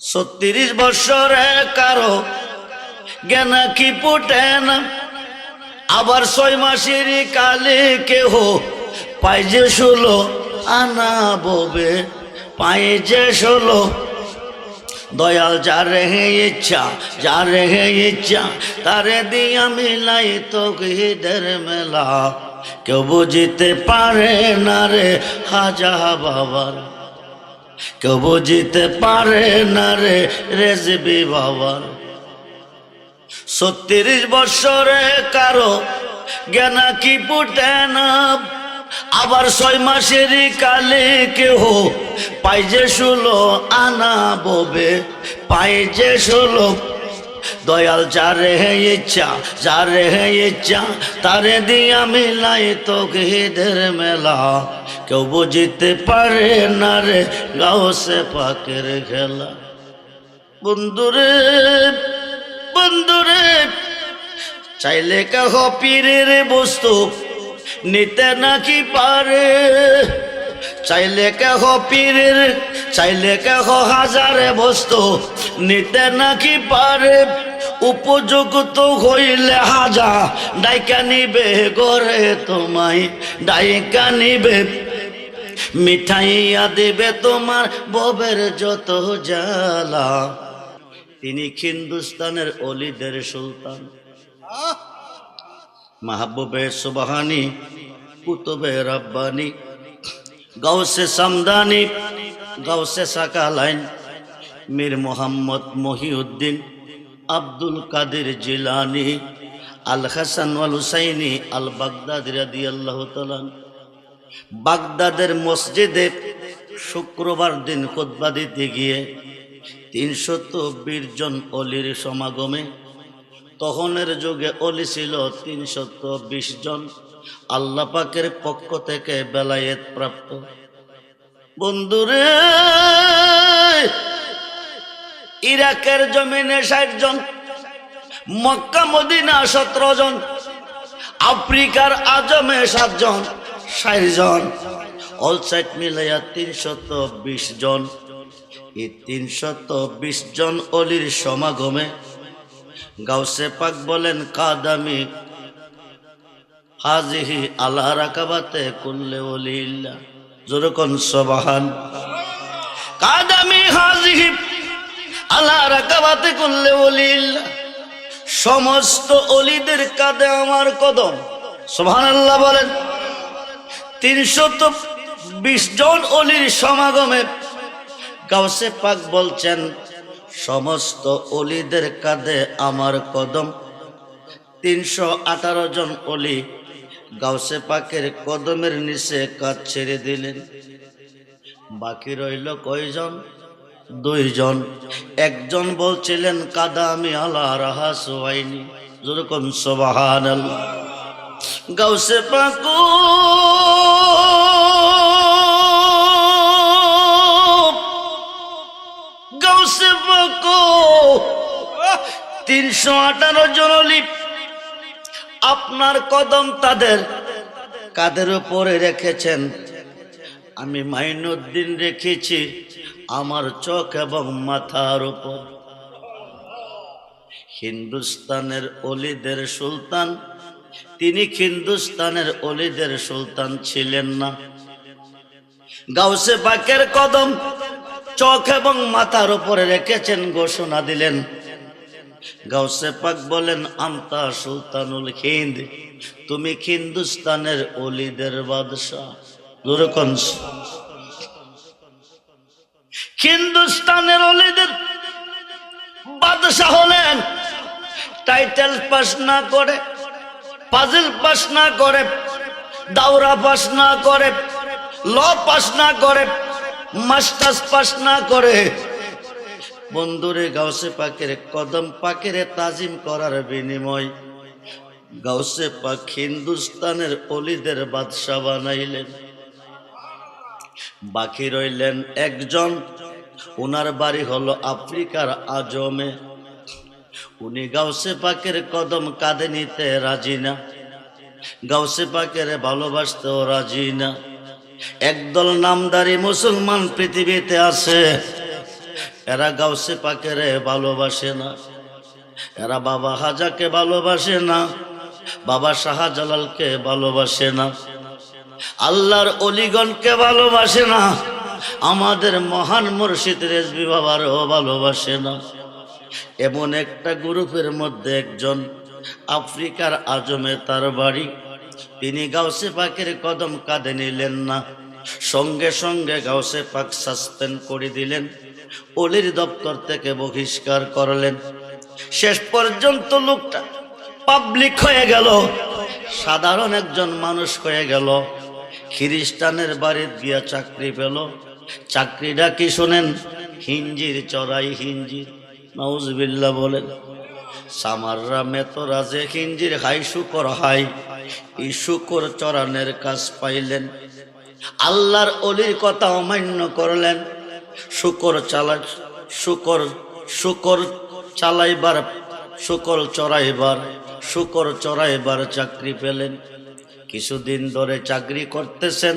ছত্রিশ বৎসরে কারও জ্ঞান কি ফুটে না? আবার ছয় মাসের কালে কেহ পাই যে ষোলো, আনা ববে পায়ে যে ষোলো। দয়াল যার হে ইচ্ছা, যার হে ইচ্ছা, তারে দিয়া মিলাই তো গিদের মেলা। কেউ বুঝিতে পারে না রে হাজা বাবার কেউ বুঝিতে পারে না রে, রেজবি বাবার। ছত্রিশ বৎসরে কারও জ্ঞান কি ফুটে না। আবার ছয় মাসের কালে কেহ পাই যে ষোলো আনা ববে পাই যে ষোলো। দয়াল যারে হে ইচ্ছা, যারে হে ইচ্ছা, তারে দিয়া মিলাই তো গেদের মেলা। কেউ বুঝিতে পারে না রে গাও সে পাকের খেলা। বন্ধুরে বন্ধুরে, চাইলে কাহ পীরের বস্তু নিতে নাকি পারে? চাইলে কেহ পীরের, চাইলে কেহ হাজারে বস্তু নিতে নাকি পারে? উপযুক্ত হইলে হাজা, ডাইকা নিবে গরে তোমায়, ডাইকা নিবে মিঠাইয়া দেবে তোমার ববের যত জ্বালা। তিনি হিন্দুস্তানের অলিদের সুলতান। মাহবুবে সুবাহানি, কুতুবে রব্বানি, গাউসে সামদানি, গাউসে সাকালাইন, মীর মোহাম্মদ মহিউদ্দিন, আব্দুল কাদের জিলানি, আল হাসান আল হুসাইনি, আল বাগদাদ রাদি আল্লাহ বাগদাদের মসজিদে শুক্রবার দিন খুতবা দিতে গিয়ে তিনশো বিশ জন অলির সমাগমে, তখনের যুগে অলি ছিল তিনশো বিশ জন, আল্লাহ পাকের পক্ষ থেকে বেলায়েত প্রাপ্ত। বন্ধুরে, ইরাকের জমিনে ষাট জন, মক্কা, মদিনা সতেরো জন, আফ্রিকার আজমে সাতজন ষাট জন। অল সাইড মিলাইয়া তিনশত বিশ জন। এই তিনশত বিশ জন অলির সমাগমে গাউসে পাক বলেন, কাদামি, হাজিহি আল্লাহ রাকাবাতে কুল্লে অলিল্লা যেরকম সবাহান। কাদামি, হাজিহি আল্লাহ রাকাবাতে কুল্লে অলিল্লা সমস্ত অলিদের কাঁধে আমার কদম। সোহান আল্লাহ বলেন তিনশত বিশ জন অলির সমাগমে গাউসে পাক বলছেন, সমস্ত অলিদের কাঁধে আমার কদম। তিনশো আঠারো জন অলি গাউসে পাকের কদমের নিচে কাজ ছেড়ে দিলেন। বাকি রইল কয়জন? দুইজন। একজন বলছিলেন কাদা আমি আল্লাহ রাহা সোয়াইনি যেরকম সোবাহান গাউসে পাকু। গাউসে পাকু। তিনশো আঠারো জন লিপ। আপনার কদম তাদের কাদের উপরে রেখেছেন? আমি মাইনুদ্দিন রেখেছি আমার চোখ এবং মাথার উপর। হিন্দুস্তানের অলিদের সুলতান তিনি হিন্দুস্তানের অলিদের সুলতান ছিলেন না। গাউসে পাকের কদম চোখ এবং মাথার উপরে রেখেছেন, ঘোষণা দিলেন। গাউসে পাক বলেন আমতা সুলতানুল হিন্দ, তুমি হিন্দুস্তানের অলিদের বাদশাহ। হিন্দুস্তানের অলিদের বাদশাহ হলেন। টাইটেল পাস না করে পাজিল পাস না করে, দাওরা পাস না করে, ল পাস না করে, মাস্টার্স পাস না করে। বন্ধুরে, গাউসে পাকের কদম পাকের তাজিম করার বিনিময় গাউসে পাক হিন্দুস্তানের অলিদের বাদশাহ বানাইলেন। বাকি রইলেন একজন ওনার বাড়ি হলো আফ্রিকার আজমে। উনি গাউসে পাকের কদম কাঁধে নিতে রাজি না। গাউসে পাকের ভালোবাসতেও রাজি না। একদল নামদারি মুসলমান পৃথিবীতে আছে। এরা গাউসে পাকেরে ভালোবাসে না। এরা বাবা হাজাকে ভালোবাসে না। বাবা শাহজালালকে ভালোবাসে না। আল্লাহর অলিগণকে ভালোবাসে না। আমাদের মহান মুর্শিদ রেজবি বাবারও ভালোবাসে না। এমন একটা গ্রুপের মধ্যে একজন আফ্রিকার আজমে তার বাড়ি। তিনি গাউসে পাকের কদম কাঁধে নিলেন না। সঙ্গে সঙ্গে গাউসে পাক সাসপেন্ড করে দিলেন। অলির দপ্তর থেকে বহিষ্কার করলেন। শেষ পর্যন্ত লোকটা পাবলিক হয়ে গেল। সাধারণ একজন মানুষ হয়ে গেল। খ্রিস্টানের বাড়ির গিয়া চাকরি পেল। চাকরিটা কি শোনেন? হিঞ্জির, চড়াই হিঞ্জির। নওজবিল্লা বলেন, সামাররা মেতরা যে হিঞ্জির হাই শুকর হাই এই শুকর চরানের কাজ পাইলেন। আল্লাহর অলির কথা অমান্য করলেন। শুকর চালা শুকর শুকর চালাইবার শুকর চড়াইবার শুকর চড়াইবার চাকরি পেলেন। কিছুদিন ধরে চাকরি করতেছেন।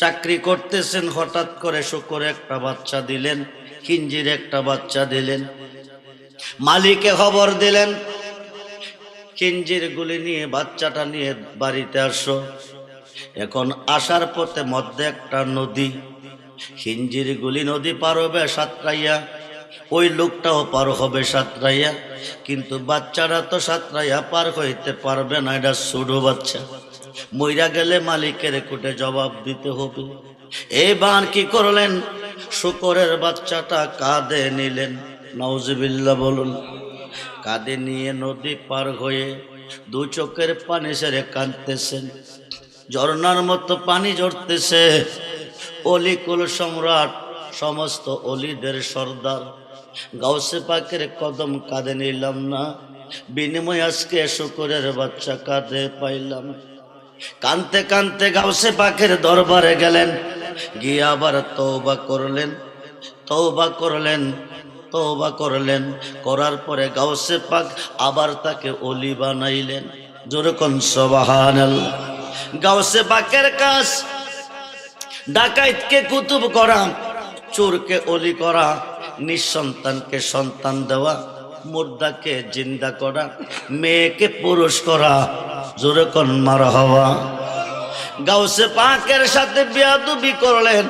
চাকরি করতেছেন, হঠাৎ করে শুকর একটা বাচ্চা দিলেন কিঞ্জির একটা বাচ্চা দিলেন। মালিকে খবর দিলেন কিঞ্জির গুলি নিয়ে বাচ্চাটা নিয়ে বাড়িতে আসো। এখন আসার পথে মধ্যে একটা নদী হিঞ্জির গুলি নদী পার হবে সাতরাইয়া, ওই লোকটাও পার হবে সাতরাইয়া, কিন্তু বাচ্চারা তো সাতরাইয়া পার হইতে পারবে না, এটা ছোটো বাচ্চা। মইরা গেলে মালিকের কুটে জবাব দিতে হবে। এবার কি করলেন? শুকরের বাচ্চাটা কাঁধে নিলেন। নওজবিল্লা বলুন, কাঁধে নিয়ে নদী পার হয়ে দু চোখের পানি সেরে কাঁদতেছেন, ঝর্ণার মতো পানি ঝরতেছে। অলিকুল সম্রাট, সমস্ত অলিদের সর্দার, গাউসে পাকের কদম কাঁধে নিলাম না, বিনিময় আজকে শুকুরের বাচ্চা কাঁধে পাইলাম। কানতে কানতে গাউসে পাকের দরবারে গেলেন, গিয়ে আবার তৌবা করলেন তৌবা করলেন তৌবা করলেন। করার পরে গাউসে পাক আবার তাকে অলি বানাইলেন। যেরকম সবাহান গাউসে পাকের কাজ, ডাকাইতকে কুতুব করা, চোরকে অলি করা, নিঃসন্তানকে সন্তান দেওয়া, মুর্দাকে জিন্দা করা, মেয়েকে পুরুষ করা জোরেকন মার হওয়া গাউসে পাকের সাথে বিয়াদুবি করলেন,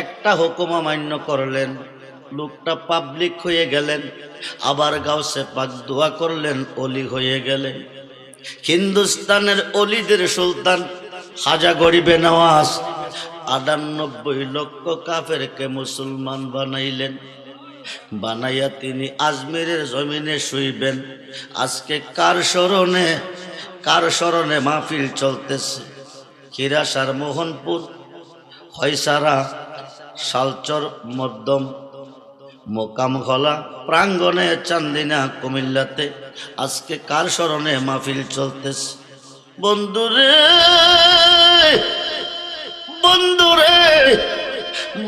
একটা হুকুম অমান্য করলেন। লোকটা পাবলিক হয়ে গেলেন, আবার গাউসে পাক দোয়া করলেন, অলি হয়ে গেলেন। হিন্দুস্তানের অলিদের সুলতান হাজা গরিবে নওয়াজ, আটানব্বই লক্ষ কাফেরকে মুসলমান বানাইলেন। বানাইয়া তিনি আজমিরের জমিনে শুইবেন। আজকে কার স্মরণে কার স্মরণে মাহফিল চলতেছে? কিরাসার মোহনপুর, হয়সারা, শালচর, মধ্যম মোকাম ঘলা প্রাঙ্গণে চান্দিনা কুমিল্লাতে। আজকে কার স্মরণে মাহফিল চলতেছে? বন্ধুরে বন্ধুরে,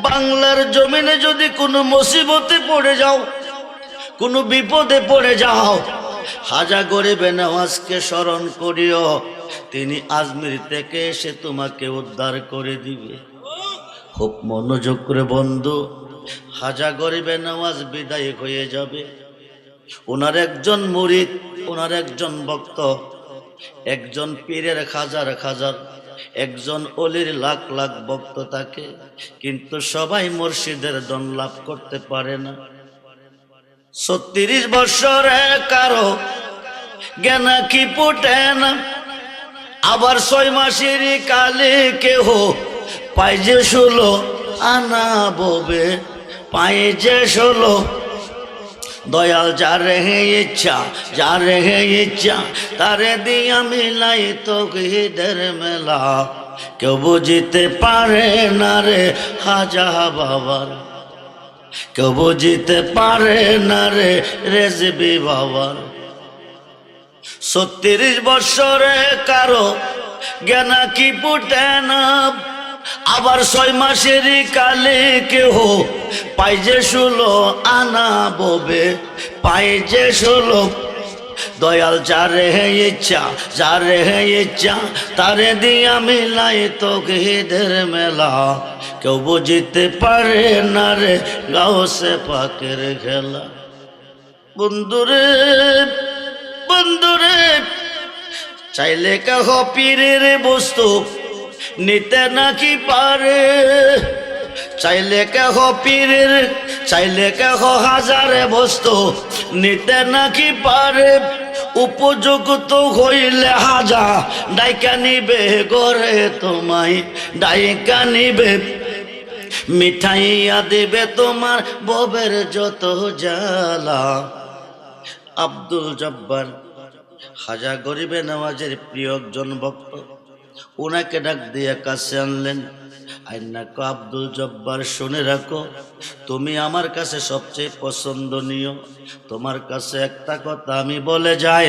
বাংলার জমিনে যদি কোনো মুসিবতে পড়ে যাও, কোনো বিপদে পড়ে যাও, হাজা গরিবে নওয়াজকে স্মরণ করিও। তিনি আজমির থেকে এসে তোমাকে উদ্ধার করে দিবে। খুব মনোযোগ করে বন্ধু হাজা গরিবে নামাজ বিদায় হয়ে যাবে। ওনার একজন মুরিদ, ওনার একজন ভক্ত, একজন পীরের খাজার খাজার, একজন অলির লাখ লাখ ভক্ত থাকে, কিন্তু সবাই মুর্শিদের দন লাভ করতে পারে না। ছত্রিশ বৎসরে কারও জ্ঞান কি ফুটে না। আবার ছয় মাসের কালে কেহ পাই যে ষোলো আনা ববে। পাই যে ষোলো দয়াল যার হে ইচ্ছা, যার হে ইচ্ছা, তারে দিয়া মিলাই তো গিদের মেলা। কেউ বুঝিতে পারে না রে হাজা বাবার। কেউ বুঝিতে পারে না রে রেজবি বাবার। ছত্রিশ বৎসরে কারও জ্ঞানা কি না আবার ছয় মাসের কালে কেহ পাই যে ষোলো আনা ববে, পাই যে ষোলো। দয়াল যারে হে ইচ্ছা, যারে হে ইচ্ছা, তারে দিয়া মিলাই তো গিদের মেলা। কেউ বুঝিতে পারে না রে গাওসে পাকের খেলা। বন্ধুরে বন্ধুরে, চাইলে কেহ পীরের বস্তু নিতে নাকি পারে? চাইলে কেহ পীরের, চাইলে কেহ হাজারে বস্তু নিতে নাকি পারে? উপযুক্ত হইলে হাজা, ডাইকা নিবে গরে তোমায়, ডাইকা নিবে। মিঠাইয়া দেবে তোমার ববের যত জ্বালা। আব্দুল জব্বার, হাজা গরিবে নওয়াজের প্রিয় একজন ভক্ত। ওনাকে ডাক দিয়ে কাছে আনলেন। আইনাকো আব্দুল জব্বার, শুনে রাখো, তুমি আমার কাছে সবচেয়ে পছন্দনীয়। তোমার কাছে একটা কথা আমি বলে যাই,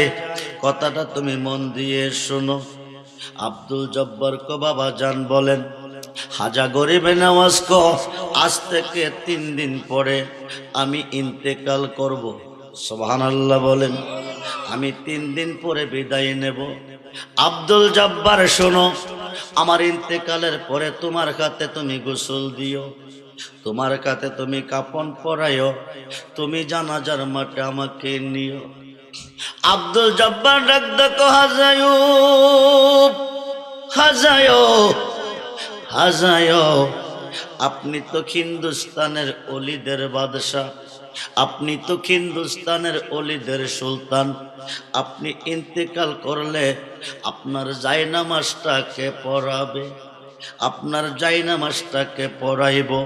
কথাটা তুমি মন দিয়ে শোনো। আব্দুল জব্বার কো বাবা জান বলেন, হাজা গরিবে নামাজ ক, আজ থেকে তিন দিন পরে আমি ইন্তেকাল করব। সোহান আল্লাহ বলেন, আমি তিন দিন পরে বিদায় নেব। আব্দুল জব্বার শোনো, আমার ইন্তেকালের পরে তোমার কাতে তুমি গোসল দিও, তোমার কাতে তুমি কাপন পরাইও তুমি জানাজার মাঠে আমাকে নিও। আব্দুল জব্বার ডাক ডাক হাজায় হাজায় হাজায়, আপনি তো হিন্দুস্তানের অলিদের বাদশাহ আপনি তো হিন্দুস্তানের অলিদের সুলতান। আপনি ইন্তেকাল করলে আপনার জায়নামাজটাকে পড়াবে? আপনার জায়নামাজটাকে পড়াইব?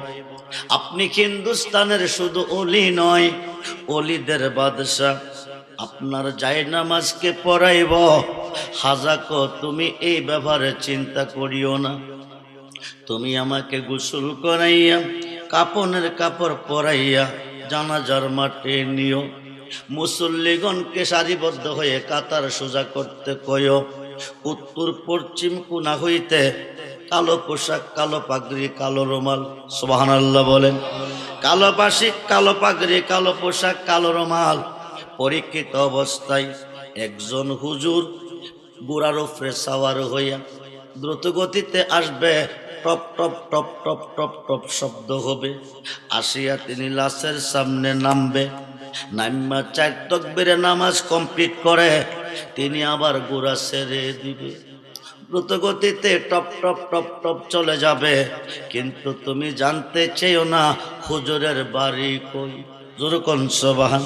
আপনি হিন্দুস্তানের শুধু অলি নয়, অলিদের বাদশাহ। আপনার জায়নামাজকে পড়াইব? হাজাকো, তুমি এই ব্যাপারে চিন্তা করিও না। তুমি আমাকে গোসল করাইয়া, কাপনের কাপড় পরাইয়া জানাজার মাঠে নিও। মুসল্লিগণকে সারিবদ্ধ হয়ে কাতার সোজা করতে কয়। উত্তর, পশ্চিম কোনা হইতে কালো পোশাক, কালো পাগড়ি, কালো রুমাল সোহান আল্লাহ বলেন। কালো পাশিক কালো পাগড়ি, কালো পোশাক, কালো রুমাল। পরীক্ষিত অবস্থায় একজন হুজুর বুড়ার উপরে সাওয়ার হইয়া দ্রুত গতিতে আসবে। টপ টপ টপ টপ টপ টপ শব্দ হবে। আসিয়া তিনি লাশের সামনে নামবে। নাইমা চার তকবিরে নামাজ কমপ্লিট করে। তিনি আবার গোড়া সেরে দিবে। দ্রুতগতিতে টপ টপ টপ টপ চলে যাবে। কিন্তু তুমি জানতে চেয়েও না, হুজুরের বাড়ি কই? সবাহান।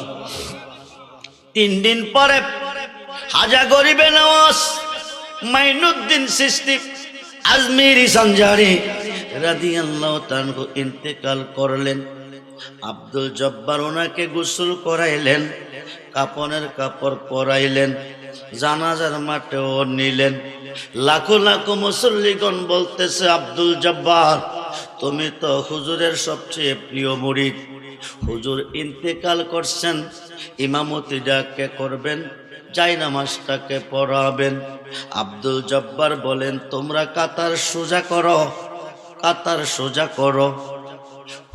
তিন দিন পরে হাজা গরিবে নওয়াজ মাইনুদ্দিন সৃষ্টি আজমিরি সঞ্জারি রাদিয়াল্লাহু তাআলা ইন্তেকাল করলেন। আব্দুল জব্বার ওনাকে গোসল করাইলেন, কাপনের কাপড় পরাইলেন, জানাজার মাঠেও নিলেন। লাখো লাখো মুসল্লিগণ বলতেছে, আব্দুল জব্বার, তুমি তো হুজুরের সবচেয়ে প্রিয় মুরিদ। হুজুর ইন্তেকাল করছেন, ইমামতি ডাকে করবেন যাই নামাজটাকে পড়াবেন। আব্দুল জব্বার বলেন, তোমরা কাতার সোজা করো, কাতার সোজা করো।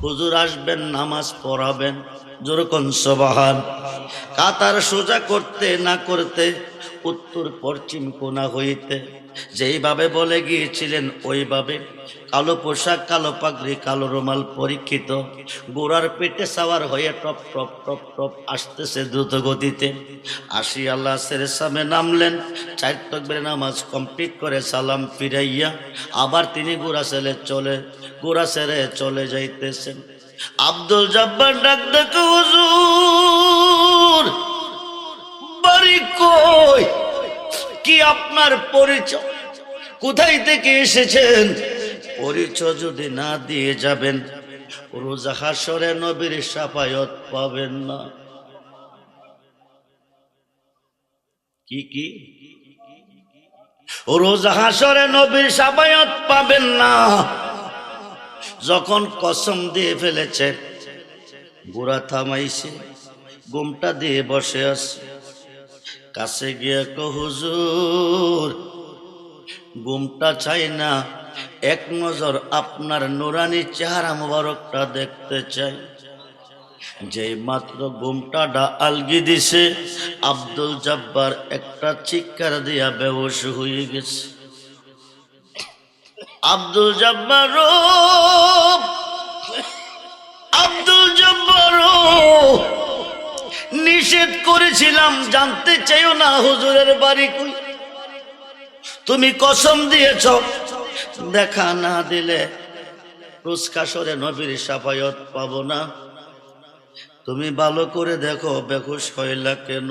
হুজুর আসবেন, নামাজ পড়াবেন। যেরকম সবাহান। কাতার সোজা করতে না করতে উত্তর পশ্চিম কোনা হইতে যেইভাবে বলে গিয়েছিলেন, ওইভাবে কালো পোশাক, কালো পাগড়ি, কালো রুমাল পরীক্ষিত। গোড়ার পেটে সাওয়ার হয়ে টপ টপ টপ টপ আসতেছে দ্রুত গতিতে। আসি আল্লাহ সের সামনে নামলেন। চার নামাজ কমপ্লিট করে সালাম ফিরাইয়া আবার তিনি গোড়া ছেলে চলে, গোড়া ছেড়ে চলে যাইতেছেন। আব্দুল জব্বার ডাক হুজুর, বাড়ি কই? কি আপনার পরিচয়? কোথায় থেকে এসেছেন? পরিচয় যদি না দিয়ে যাবেন, রোজা হাসরে নবীর সাফায়ত পাবেন না। কি কি? রোজা হাসরে নবীর সাফায়ত পাবেন না। যখন কসম দিয়ে ফেলেছে, বুড়া থামাইছে গোমটা দিয়ে বসে আছে। কাছে গিয়ে কো, হুজুর গুমটা চাই না। এক নজর আপনার নুরানি চেহারা মোবারকটা দেখতে চাই। যে মাত্র ঘুমটাটা আলগি দিছে, আব্দুল জব্বার একটা চিৎকার দিয়া বেবস হয়ে গেছে। আব্দুল জব্বার আব্দুল জব্বার নিষেধ করেছিলাম, জানতে চাইও না হুজুরের বাড়ি। কই তুমি কসম দিয়েছ, দেখা না দিলে রুসকাসরে নবীর সাফায়ত পাবো না। তুমি ভালো করে দেখো বেকুশ হইলা কেন?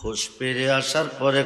হুশ পেরে আসার পরে